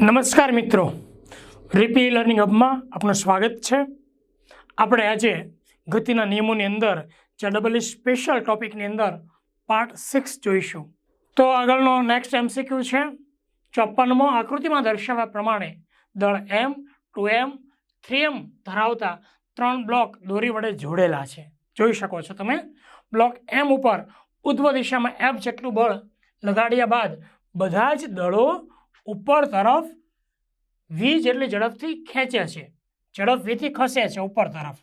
નમસ્કાર મિત્રો. રીપી લર્નિંગ હબમાં આપનું સ્વાગત છે. આપણે આજે ગતિના નિયમોની અંદર જે ડબલ સ્પેશિયલ ટોપિકની અંદર પાર્ટ સિક્સ જોઈશું. તો આગળનો નેક્સ્ટ એમસીક્યુ છે. ચોપ્પનમો આકૃતિમાં દર્શાવ્યા પ્રમાણે દળ એમ ટુ એમ થ્રી એમ ધરાવતા ત્રણ બ્લોક દોરી વડે જોડેલા છે. જોઈ શકો છો તમે? બ્લોક એમ ઉપર ઉધ્વ દિશામાં એફ જેટલું બળ લગાડ્યા બાદ બધા જ દળો ઉપર તરફ વી જેટલી ઝડપથી ખેંચે છે. ઝડપ વીથી ખસે છે ઉપર તરફ.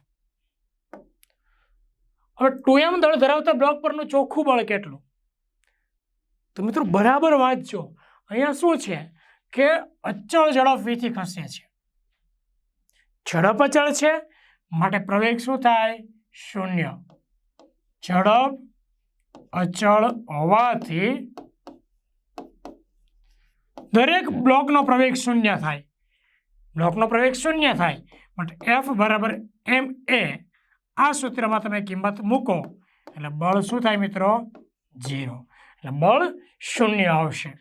હવે ટુ એમ દળ ધરાવતા બ્લોક પરનું ચોખ્ખું બળ કેટલું? તો મિત્રો બરાબર વાંચજો. અહીંયા શું છે કે અચળ ઝડપ વીથી ખસે છે. ઝડપ અચળ છે, માટે પ્રવેગ શું થાય? શૂન્ય. ઝડપ અચળ હોવાથી દરેક બ્લોકનો પ્રવેગ શૂન્ય થાય. બ્લોકનો પ્રવેગ શૂન્ય થાય બટ એફ બરાબર એમ એ આ સૂત્રમાં તમે કિંમત મૂકો, એટલે બળ શું થાય મિત્રો? ઝીરો. એટલે બળ શૂન્ય આવશે.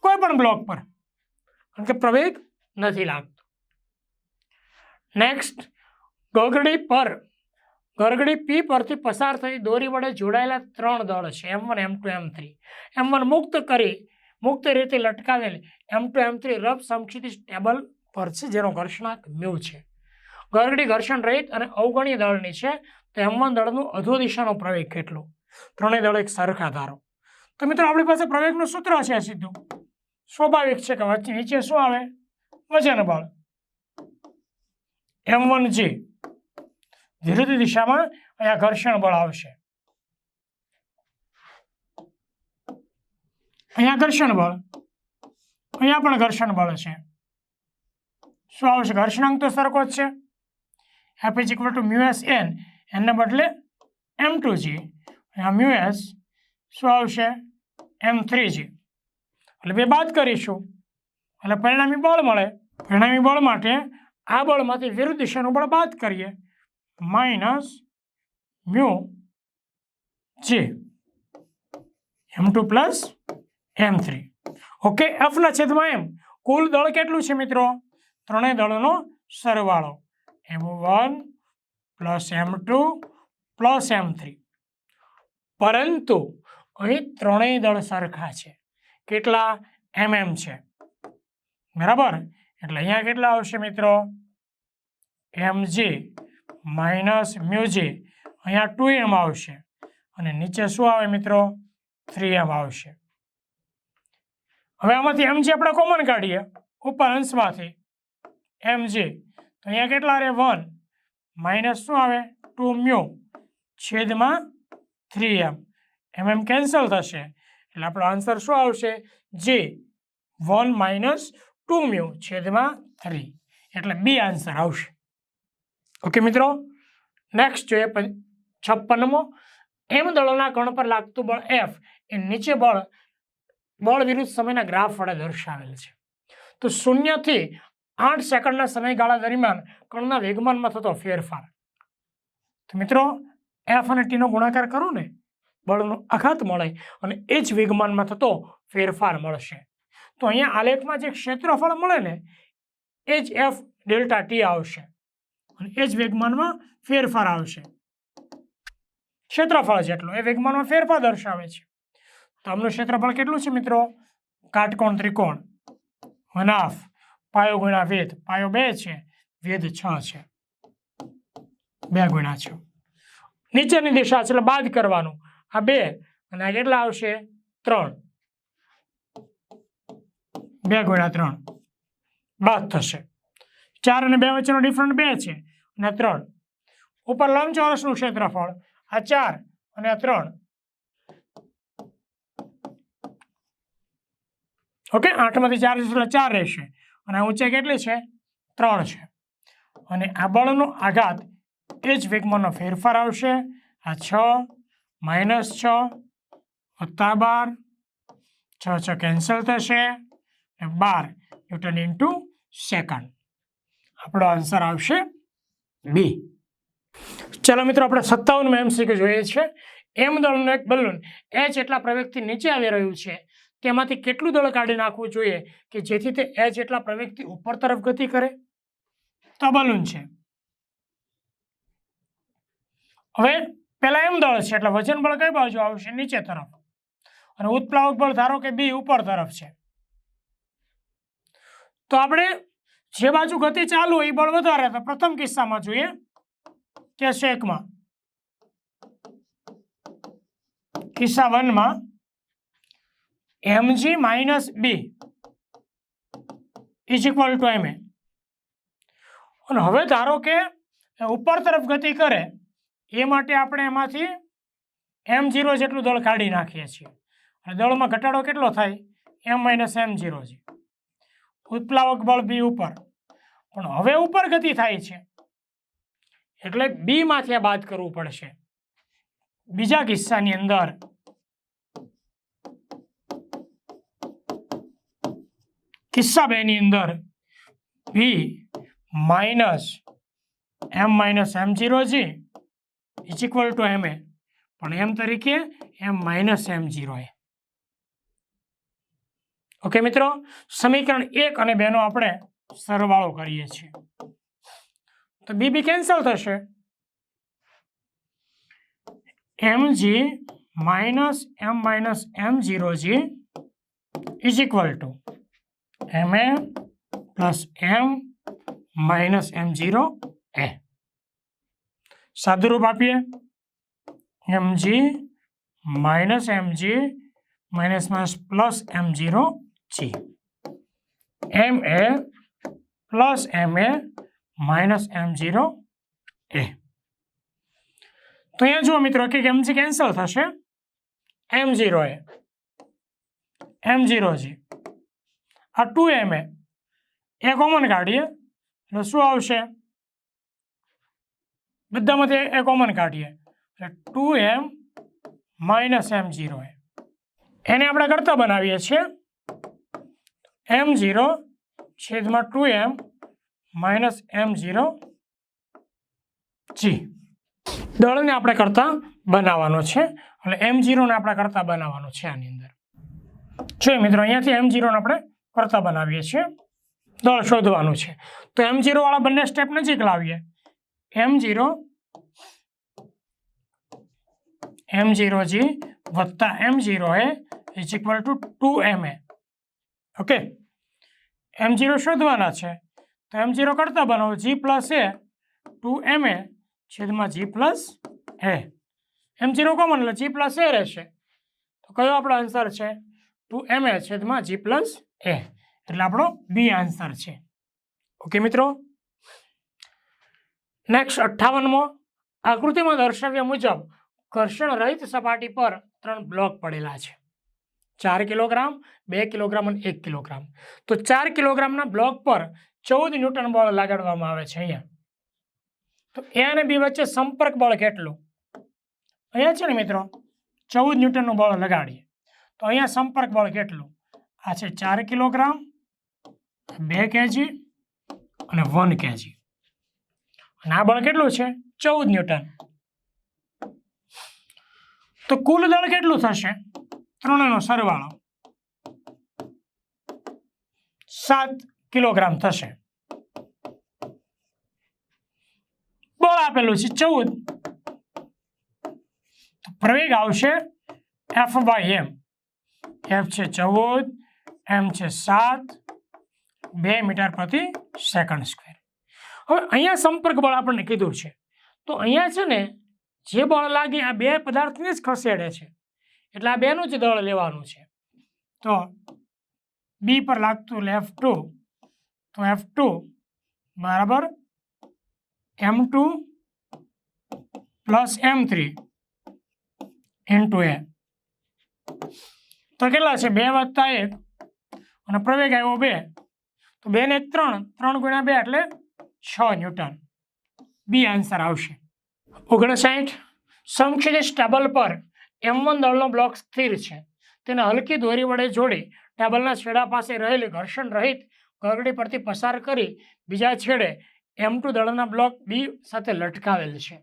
કોઈ પણ બ્લોક પર. કારણ કે પ્રવેગ નથી લાગતો. નેક્સ્ટ ગગડી પર. ગરગડી પી પરથી પસાર થઈ દોરી વડે જોડાયેલા ત્રણ દળ છે. M one M two M three M one મુક્ત કરી મુક્ત રીતે લટકાવેલ M two M three rough સમક્ષિતિ table પર છે, જેનો ઘર્ષણાંક મ્યુ છે. ગરગડી ઘર્ષણ રહિત અને અવગણ્ય દળની છે, તો એમ વન દળનું અધો દિશાનો પ્રવેગ કેટલો? ત્રણેય દળ એક સરખા ધારો. તો મિત્રો, આપણી પાસે પ્રવેગનું સૂત્ર છે સીધું. સ્વાભાવિક છે કે વચ્ચે, નીચે શું આવે? વજન બળ. એમ વન જે વિરુદ્ધ દિશામાં અહીંયા ઘર્ષણ બળ આવશે. અહીંયા ઘર્ષણ બળ. અહીંયા પણ ઘર્ષણ બળ છે. શું આવશે? ઘર્ષણાંક તો સરખો જ છે. F is equal to mu S N એને બદલે એમ ટુ જી અહીંયા મ્યુ એસ શું આવશે? એમ થ્રી જી એટલે બે બાદ કરીશું. એટલે પરિણામી બળ મળે. પરિણામી બળ માટે આ બળમાંથી વિરુદ્ધ દિશાનું બળ બાદ કરીએ. Minus mu G M two plus M three. Okay એફના છેદમાં એમ. કુલ દળ કેટલું છે મિત્રો? ત્રણેય દળનો સરવાળો. M one plus M two plus M three. પરંતુ અહીં ત્રણેય દળ સરખા છે. કેટલા? એમ એમ છે. બરાબર? એટલે અહીંયા કેટલા આવશે મિત્રો? એમ જે માઇનસ મ્યુજે અહીંયા ટુ એમ આવશે. અને નીચે શું આવે મિત્રો? થ્રી એમ આવશે. હવે આમાંથી એમ જે આપણે કોમન કાઢીએ, ઉપર અંશમાંથી, એમ જે, તો અહીંયા કેટલા રહે? વન માઇનસ શું આવે? ટુ મ્યુ છેદમાં three M M M cancel થશે. એટલે આપણો આન્સર શું આવશે? જે વન માઇનસ ટુ મ્યુ છેદમાં થ્રી એટલે બી આન્સર આવશે. ઓકે મિત્રો? નેક્સ્ટ જોઈએ છપ્પનમો. એમ દળોના કણ પર લાગતું બળ એફ એ નીચે બળ બળ વિરુદ્ધ સમયના ગ્રાફ વડે દર્શાવેલ છે. તો શૂન્યથી આઠ સેકન્ડના સમયગાળા દરમિયાન કણના વેગમાનમાં થતો ફેરફાર. તો મિત્રો એફ અને ટીનો ગુણાકાર કરો ને બળનો આઘાત મળે અને એ જ વેગમાનમાં થતો ફેરફાર મળશે. તો અહીંયા આલેખમાં જે ક્ષેત્રફળ મળે ને એ જ એફ ડેલ્ટા ટી આવશે. અને એ જ વેગમાનમાં ફેરફાર આવશે. ક્ષેત્રફળ જેટલું, એ વેગમાનમાં ફેરફાર દર્શાવે છે. તો આમનું ક્ષેત્રફળ કેટલું છે મિત્રો? કાટકોણ, ત્રિકોણ. વન હાફ પાયો ગુણ્યા વેદ પાયો બે છે વેદ છ છે. બે ગુણ્યા છ. નીચેની દિશા છે એટલે બાદ કરવાનું. આ બે અને આ કેટલા આવશે? ત્રણ. બે ગુણ્યા ત્રણ. બાદ થશે. ચાર અને બે વચ્ચેનો ડિફરન્ટ બે છે અને ત્રણ. ઉપર લંબચોરસનું ક્ષેત્રફળ. આ ચાર અને આ ત્રણ. ઓકે? આઠમાંથી ચાર એટલે ચાર રહેશે. અને આ ઊંચાઈ કેટલી છે? ત્રણ છે. અને આ બળનો આઘાત એ જ વેગમાંનો ફેરફાર આવશે. આ છ માઇનસ છ, વત્તા બાર. છ છ કેન્સલ થશે. અને બાર ન્યૂટન ઇન્ટુ સેકન્ડ. આપણો આન્સર આવશે બી ચાલો મિત્રો, આપણે સત્તાવનમાં એમસીક્યુ જોઈએ છે. એમ દળનું એક બલૂન એચ એટલા પ્રવેગથી નીચે આવી રહ્યું છે. કે એમાંથી કેટલું દળ કાઢી નાખવું જોઈએ કે જેથી તે એચ એટલા પ્રવેગથી ઉપર તરફ ગતિ કરે? તો છે. હવે પેલા એમ દળ છે, એટલે વજન બળ કઈ બાજુ આવશે? નીચે તરફ. અને ઉત્પ્લાવક બળ ધારો કે બી ઉપર તરફ છે. તો આપણે જે બાજુ ગતિ ચાલુ હોય એ બળ વધારે, તો પ્રથમ કિસ્સામાં જોઈએ કે શેકમાં. કિસ્સા વનમાં M G minus B is equal to M A અને હવે ધારો કે ઉપર તરફ ગતિ કરે, એ માટે આપણે એમાંથી એમ જીરો જેટલું દળ કાઢી નાખીએ છીએ. અને દળમાં ઘટાડો કેટલો થાય? એમ માઇનસ એમ જીરો છે. ઉત્પ્લાવક બળ બી ઉપર. પણ હવે ઉપર ગતિ થાય છે. એટલે બીમાંથી આ બાદ કરવું પડશે. બીજા કિસ્સાની અંદર કિસ્સા બે ની અંદર. B minus M minus M zero G is equal to M A પણ એમ તરીકે M minus M zero A okay મિત્રો? સમીકરણ એક અને બેનો આપણે સરવાળો કરીએ છીએ. તો બી બી કેન્સલ થશે. M G minus M minus M zero G is equal to M A plus M minus M zero A સાદુરૂપ આપીએ M G minus M G minus minus plus M zero G M A plus M A minus M zero A તો અહીંયા જુઓ મિત્રો કે એમ જી cancel થશે M zero એ M zero જી આ two એમ એ એ common કાઢીએ, એટલે શું આવશે? બધામાંથી એ કોમન કાઢીએ. એટલે two M minus M zero A એને આપણે કરતા બનાવીએ છીએ. એમ જીરો છેદમાં two M minus M zero G દળને આપણે કરતા બનાવવાનો છે. એટલે એમ જીરોને આપણે કરતા બનાવવાનો છે આની અંદર. જોઈએ મિત્રો, અહીંયાથી એમ જીરોને આપણે કરતા બનાવીએ છીએ. દળ શોધવાનું છે. તો એમ જીરો વાળા બંને સ્ટેપ નજીક લાવીએ. એમ જીરો એમ જીરો જી વત્તા M zero A is equal to two M A okay M zero શોધવાના છે. તો એમ જીરો કરતા બનાવો જી plus A two M A છેદમાં G plus A M zero common એટલે જી પ્લસ એ રહેશે. તો કયો આપણો આન્સર છે? ટુ એમ એ છેદમાં જી પ્લસ એ. એટલે આપણો બી આન્સર છે. ઓકે મિત્રો? નેક્સ્ટ અઠ્ઠાવનમો. આકૃતિમાં દર્શાવ્યા મુજબ ઘર્ષણ રહિત સપાટી પર ત્રણ બ્લોક પડેલા છે. ચાર કિલોગ્રામ, બે કિલોગ્રામ અને એક કિલોગ્રામ. તો ચાર કિલોગ્રામના બ્લોક પર ચૌદ ન્યૂટન બળ લગાડવામાં આવે છે અહીંયા. તો એ અને બી વચ્ચે સંપર્ક બળ કેટલું? અહીંયા છે ને મિત્રો, ચૌદ ન્યૂટનનું બળ લગાડીએ. તો અહીંયા સંપર્ક બળ કેટલું? આ છે ચાર કિલોગ્રામ, બે કેજી અને વન કેજી. અને આ બળ કેટલું છે? ચૌદ ન્યૂટન. તો કુલ દળ કેટલું થશે? ત્રણનો સરવાળો. સાત કિલોગ્રામ થશે. બળ આપેલું છે ચૌદ. પ્રવેગ આવશે એફ બાય એમ. એફ છે ચૌદ એમ છે સાત, બે મીટર પ્રતિ સેકન્ડ સ્ક્વેર હવે અહીંયા સંપર્ક બળ આપણને કીધું છે. તો અહીંયા છે ને, જે બળ લાગે આ બે પદાર્થને જ ખસેડે છે. એટલે આ બેનું જ દળ લેવાનું છે. તો બી પર લાગતું એફ ટુ તો એફ ટુ બરાબર M two plus M three into A તો કેટલા છે? બે વત્તા એક. અને પ્રવેગ આવ્યો બે. તો બે ને ત્રણ ત્રણ ગુણ્યા બે એટલે છ ન્યૂટન. બી આન્સર આવશે. ઓગણસાઠ. સમક્ષિત ટેબલ પર એમ વન દળનો બ્લોક સ્થિર છે. તેને હલકી દોરી વડે જોડી ટેબલના છેડા પાસે રહેલી ઘર્ષણ રહિત ગરડી પરથી પસાર કરી બીજા છેડે એમ ટુ દળના બ્લોક બી સાથે લટકાવેલ છે.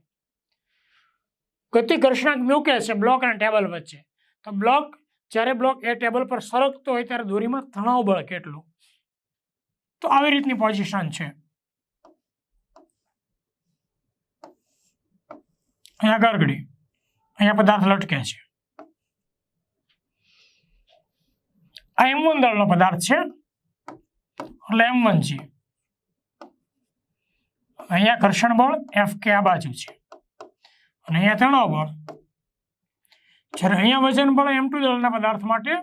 ગતિ ઘર્ષણાંક મૂકે છે બ્લોક અને ટેબલ વચ્ચે. તો બ્લોક જ્યારે બ્લોક એ ટેબલ પર સરકતો હોય ત્યારે દોરીમાં તણાવ બળ કેટલું? તો આવી રીતની પોઝિશન છે. અહીંયા ગરગડી, અહીંયા પદાર્થ લટકે છે. આ એમ વન દળનો પદાર્થ છે. એટલે એમ વન છે. અહીંયા ઘર્ષણ બળ એફ કે આ બાજુ છે. અને અહીંયા તણાવ બળ જ્યારે અહીંયા વજન બળ એમ ટુ દળના પદાર્થ માટે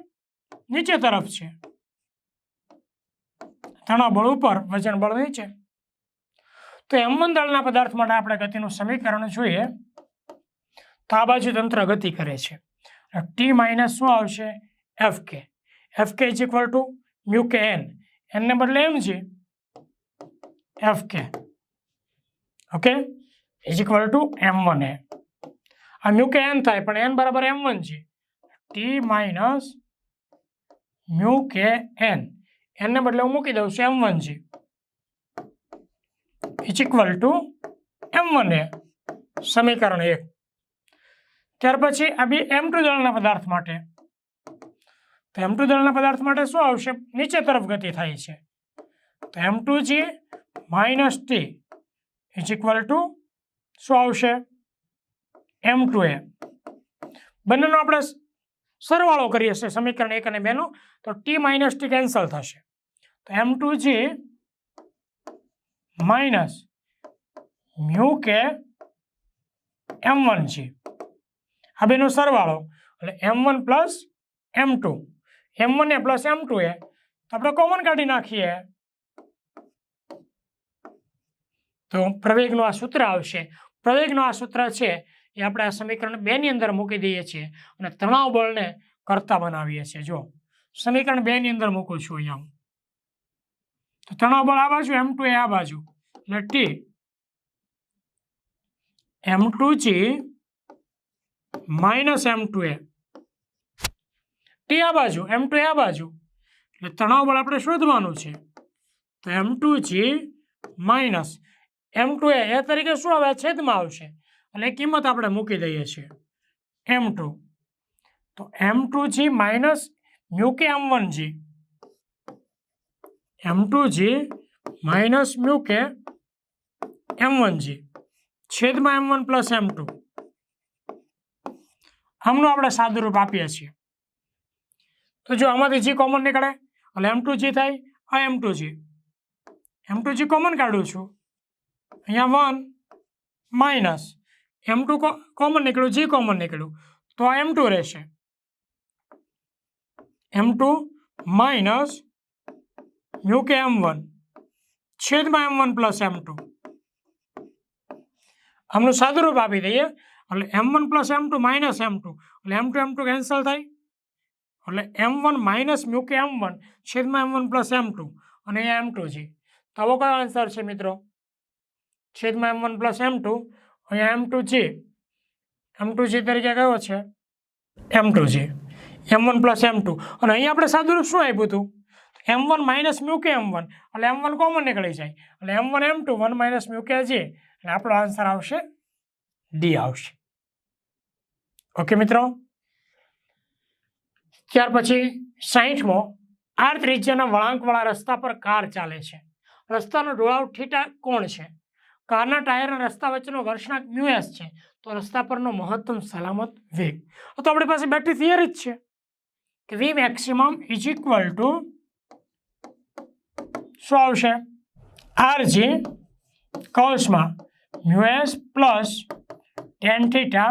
નીચે તરફ છે. તણાવ બળ ઉપર, વજન બળ નીચે. તો એમ વન દળના પદાર્થ માટે આપણે ગતિનું સમીકરણ જોઈએ. તો આ બાજુ તંત્ર ગતિ કરે છે. ટી માઇનસ શું આવશે? F K F K is equal to mu K N એનને બદલે એમ છે એફ કે okay is equal to M one A આ મ્યુ કે એન થાય, પણ એન બરાબર એમ વન છે. T minus mu K N. એનને બદલે હું મૂકી દઉં છું એમ વન છે. Is equal to M one A. સમીકરણ એક. ત્યાર પછી આ બી એમ ટુ દળના પદાર્થ માટે. તો એમ ટુ દળના પદાર્થ માટે શું આવશે? નીચે તરફ ગતિ થાય છે. તો M two G minus T. Is equal to શું આવશે? એમ ટુ એ બંનેનો આપણે સરવાળો કરીએ છીએ, સમીકરણ એક અને બેનો તો ટી માઇનસ ટી કેન્સલ થશે. તો એમ ટુ જે minus mu K M one છે આ બેનો સરવાળો, એટલે M one plus M two M one A plus M two A તો આપણે કોમન કાઢી નાખીએ. તો પ્રવેગનું આ સૂત્ર આવશે. પ્રવેગનું આ સૂત્ર છે એ આપણે આ સમીકરણ બે ની અંદર મૂકી દઈએ છીએ અને તણાવ બળને કરતા બનાવીએ છીએ. જો સમીકરણ બે ની અંદર મૂકું છું અહીંયા. તો તણાવ બળ આ બાજુ, એમ ટુ એ આ બાજુ. એટલે T, M two G minus M two A. T આ બાજુ, એમ ટુ આ બાજુ. એટલે તણાવ બળ આપણે શોધવાનું છે. તો M two G minus M two A A તરીકે શું આવે? છેદમાં આવશે. એટલે એ કિંમત આપણે મૂકી દઈએ છીએ. એમ ટુ તો M two G minus mu k M one G M two G minus mu k M one G છેદમાં M one plus M two આમનું આપણે સાદુરૂપ આપીએ છીએ. તો જો આમાંથી જી કોમન નીકળે, એટલે એમ ટુ જી થાય, આ M two G M two G common કાઢું છું. અહીંયા one minus M two common નીકળ્યું જી કોમન નીકળ્યું. તો આ એમ ટુ રહેશે. એમ two minus mu K M one. છેદમાં M one plus M two. આમનું સાદુરૂપ આપી દઈએ. એટલે M one plus M two minus M two. એટલે M two M two cancel થાય. એટલે M one minus mu K M one. છેદમાં M one plus M two. અને અહીંયા એમ ટુ જી તો આવો કયો આન્સર છે મિત્રો? છેદમાં M one plus M two. અહીંયા એમ ટુ જી એમ ટુ જી તરીકે કયો છે? M two G M one plus M two અને અહીંયા આપણે સાદુરૂપ શું આપ્યું હતું? M one minus mu K M one એટલે એમ વન કોમન નીકળી જાય. એટલે M one M two one minus mu K G એટલે આપણો આન્સર આવશે ડી આવશે. ઓકે મિત્રો? ત્યાર પછી સાહીઠમો. આર ત્રિજ્યાના વળાંકવાળા રસ્તા પર કાર ચાલે છે. રસ્તાનો ઢોળાવ ઠીટા કોણ છે? કારના ટાયર અને રસ્તા વચ્ચેનો ઘર્ષણાંક મ્યુએસ છે. તો રસ્તા પરનો મહત્તમ સલામત વેગ. તો આપણી પાસે બેટરી થિયરી જ છે. કે V maximum is equal to શું આવશે? R G કૌશમાં mu s plus tan theta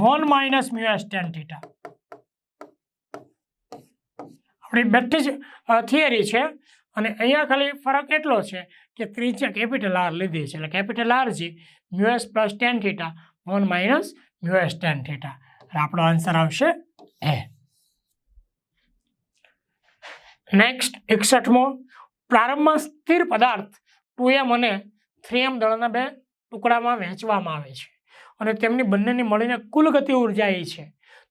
one minus mu s tan theta આપણી બેટરી જ થિયરી છે. અને અહીંયા ખાલી ફરક એટલો છે કે ત્રિજ્યા કેપિટલ આર લીધી છે, એટલે capital R G mu s plus tan theta one minus mu s tan theta. એટલે આપણો આન્સર આવશે એ નેક્સ્ટ એકસઠમો, પ્રારંભમાં સ્થિર પદાર્થ ટુ એમ અને થ્રી એમ દળના બે ટુકડામાં વહેંચવામાં આવે છે. અને તેમની બંનેની મળીને કુલ ગતિ ઊર્જા એ છે.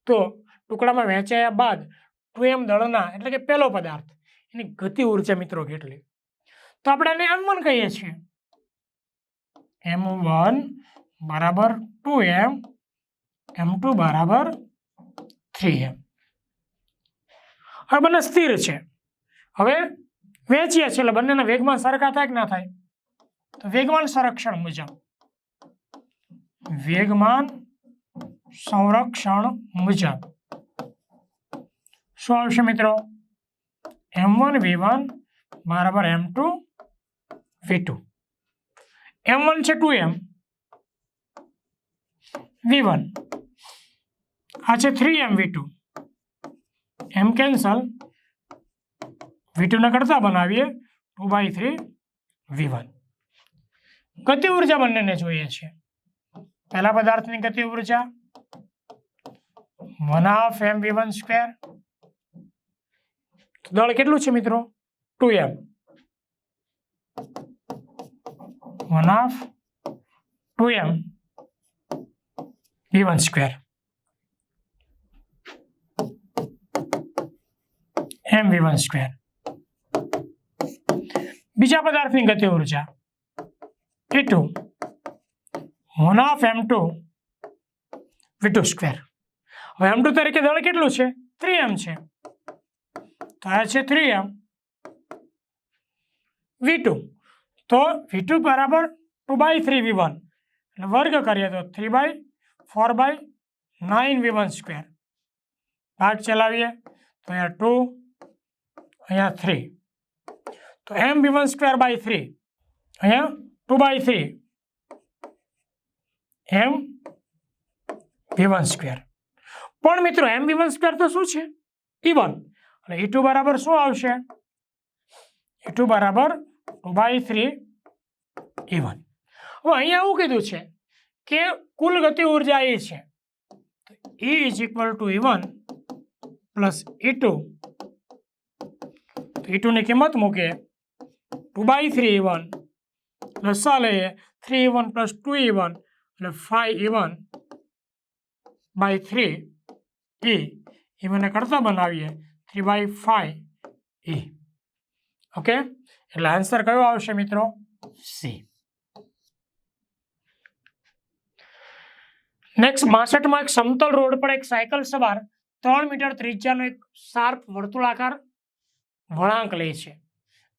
તો ટુકડામાં વહેંચાયા બાદ ટુ એમ દળના, એટલે કે પહેલો પદાર્થ, એની ગતિ ઊર્જા મિત્રો કેટલી? તો આપણે એને એમ વન કહીએ છીએ. એમ વન બરાબર ટુ એમ એમ ટુ બરાબર થ્રી એમ. હવે બંને સ્થિર છે. હવે વેચીએ છીએ એટલે બંનેના વેગમાન સરખા થાય કે ના થાય? તો વેગમાન સંરક્ષણ મુજબ. વેગમાન સંરક્ષણ મુજબ. શું આવશે મિત્રો? એમ વન વી વન બરાબર M two V two M one છે ટુ એમ વી વન આ છે three M V two M cancel V ટુને કરતા બનાવીએ two by three V one ગતિ ઊર્જા બંનેને જોઈએ છે પહેલા પદાર્થની ગતિ ઊર્જા. One half M V one square દળ કેટલું છે મિત્રો? Two M one half two M V one square M V one square બીજા પદાર્થની ગતિ ઊર્જા. એ two one half M two V two square હવે એમ ટુ તરીકે દળ કેટલું છે? થ્રી એમ છે. તો આ છે થ્રી એમ વી ટુ તો વી ટુ બરાબર two by three V one એટલે વર્ગ કરીએ તો three by four by nine V one square ભાગ ચલાવીએ તો અહીંયા ટુ અહીંયા થ્રી તો M V one square by three અહીંયા two by three M V one square પણ મિત્રો એમ વી વન સ્ક્વેર તો શું છે? ઈ વન એટલે ઈ ટુ બરાબર શું આવશે? ઈ ટુ બરાબર બાય થ્રી એ વન હવે અહીંયા એવું કીધું છે? કે કુલ ગતિ ઊર્જા એ છે. E is equal to even one plus E two E ટુની કિંમત મૂકે. Two by three E one લસા લઈએ. Three even one plus two even one એટલે ફાઈવ વન બાય થ્રી એ એ મને કરતા બનાવીએ. Three by five A okay એટલે answer કયો આવશે મિત્રો? સી નેક્સ્ટ બાસઠમાં એક સમતલ રોડ પર એક સાયકલ સવાર ત્રણ મીટર ત્રિજ્યાનો એક શાર્પ વર્તુળાકાર વળાંક લે છે.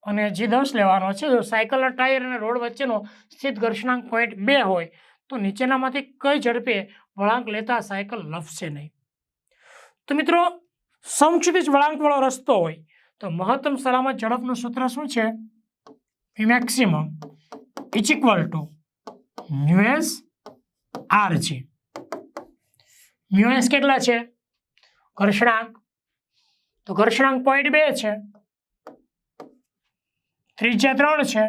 અને જે દસ લેવાનો છે જો સાયકલના ટાયર અને રોડ વચ્ચેનો સ્થિત ઘર્ષણાંક પોઈન્ટ બે હોય તો નીચેનામાંથી કઈ ઝડપે વળાંક લેતા સાયકલ લપશે નહીં. તો મિત્રો સમક્ષિતિજ વળાંકવાળો રસ્તો હોય તો મહત્તમ સલામત ઝડપનું સૂત્ર શું છે? Maximum is equal to mu s R છે. મ્યુએસ કેટલા છે? ઘર્ષણાંક. તો ઘર્ષણાંક પોઈન્ટ બે છે. ત્રિજ્યા ત્રણ છે.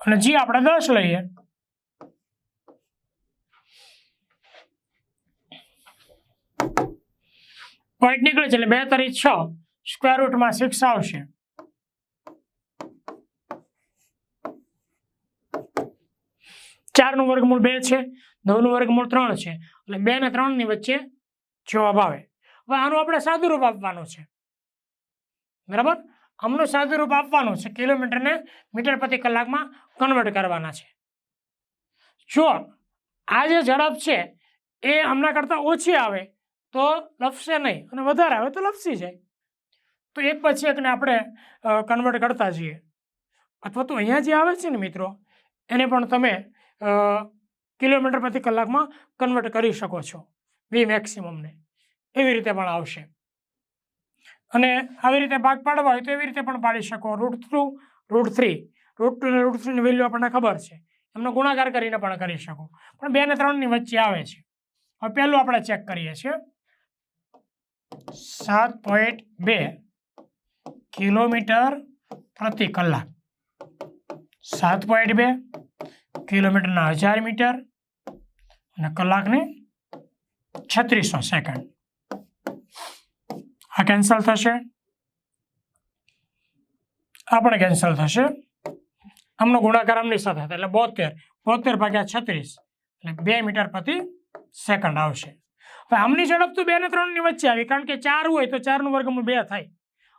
અને જી આપણે દસ લઈએ. પોઈન્ટ નીકળે છે એટલે બે તરી છ સ્ક્વેર રૂટમાં સિક્સ આવશે. ચારનું વર્ગમૂળ બે છે નવનું વર્ગમૂળ ત્રણ છે. એટલે બે ને ત્રણની વચ્ચે જવાબ આવે. હવે આનું આપણે સાદું રૂપ આપવાનું છે. બરાબર? આમનું સાદું રૂપ આપવાનું છે. કિલોમીટરને મીટર પ્રતિ કલાકમાં કન્વર્ટ કરવાના છે. જો આ જે ઝડપ છે, એ હમણાં કરતાં ઓછી આવે તો લપસે નહીં અને વધારે આવે તો લપસી જાય. તો એક પછી એકને આપણે કન્વર્ટ કરતા જઈએ. અથવા તો અહીંયા જે આવે છે ને મિત્રો, એને પણ તમે કિલોમીટર પ્રતિ કલાકમાં કન્વર્ટ કરી શકો છો. વી મેક્સિમમને એવી રીતે પણ આવશે. અને આવી રીતે ભાગ પાડવા હોય તો એવી રીતે પણ પાડી શકો. Root through root three root two અને રૂટ થ્રીની વેલ્યુ આપણને ખબર છે. એમનો ગુણાકાર કરીને પણ કરી શકો. પણ બે ને ત્રણની વચ્ચે આવે છે. હવે પહેલું આપણે ચેક કરીએ છીએ. સાત પોઈન્ટ બે કિલોમીટર પ્રતિ કલાક. સાત પોઈન્ટ બે કિલોમીટરના હજાર મીટર અને કલાકને છત્રીસો સેકન્ડ. આ કેન્સલ થશે. આ પણ કેન્સલ થશે. આમનો ગુણાકાર આમની સાથે એટલે બોતેર. બોતેર ભાગ્યા છત્રીસ. એટલે બે મીટર પ્રતિ સેકન્ડ આવશે. હવે આમની ઝડપ તો બે ને ત્રણની વચ્ચે આવી, કારણ કે ચાર હોય તો ચારનું વર્ગમૂળ બે થાય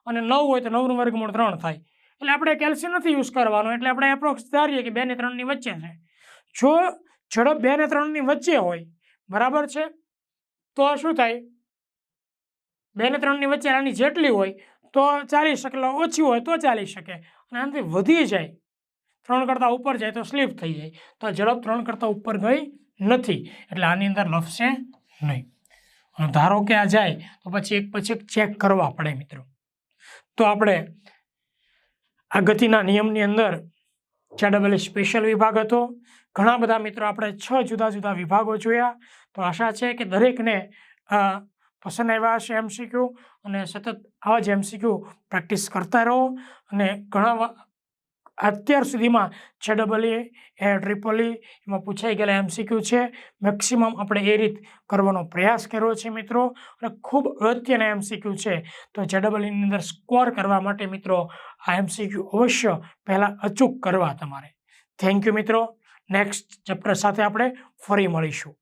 અને નવ હોય તો નવનું વર્ગમૂળ ત્રણ થાય. એટલે આપણે કેલ્શિયમ નથી યુઝ કરવાનો, એટલે આપણે એપ્રોક્સ ધારીએ કે બે ને ત્રણની વચ્ચે છે. જો ઝડપ બે ને ત્રણની વચ્ચે હોય, બરાબર છે? તો શું થાય? બે ને ત્રણની વચ્ચે આની જેટલી હોય તો ચાલી શકે ઓછી હોય તો ચાલી શકે. અને આનાથી વધી જાય, ત્રણ કરતાં ઉપર જાય તો સ્લીપ થઈ જાય. તો ઝડપ ત્રણ કરતાં ઉપર ગઈ નથી, એટલે આની અંદર લફશે નહીં. ધારો કે આ જાય, તો પછી એક પછી એક ચેક કરવા પડે મિત્રો. તો આપણે આ ગતિના નિયમની અંદર ડબલ સ્પેશિયલ વિભાગ હતો. ઘણા બધા મિત્રો આપણે છ જુદા જુદા વિભાગો જોયા. તો આશા છે કે દરેકને પસંદ આવ્યા હશે એમસીક્યુ અને સતત આવા જ એમસીક્યુ પ્રેક્ટિસ કરતા રહો. અને ઘણા અત્યાર સુધીમાં છે ડબલ એ એ ટ્રિપલ એ એમાં પૂછાઈ ગયેલા એમસીક્યુ છે. મેક્સિમમ આપણે એ રીત કરવાનો પ્રયાસ કર્યો છે મિત્રો. અને ખૂબ અગત્યના એમસીક્યુ છે. તો જે ડબલ ઈની અંદર સ્કોર કરવા માટે મિત્રો, આ એમસીક્યુ અવશ્ય પહેલાં અચૂક કરવા તમારે. થેન્ક યુ મિત્રો. નેક્સ્ટ ચેપ્ટર સાથે આપણે ફરી મળીશું.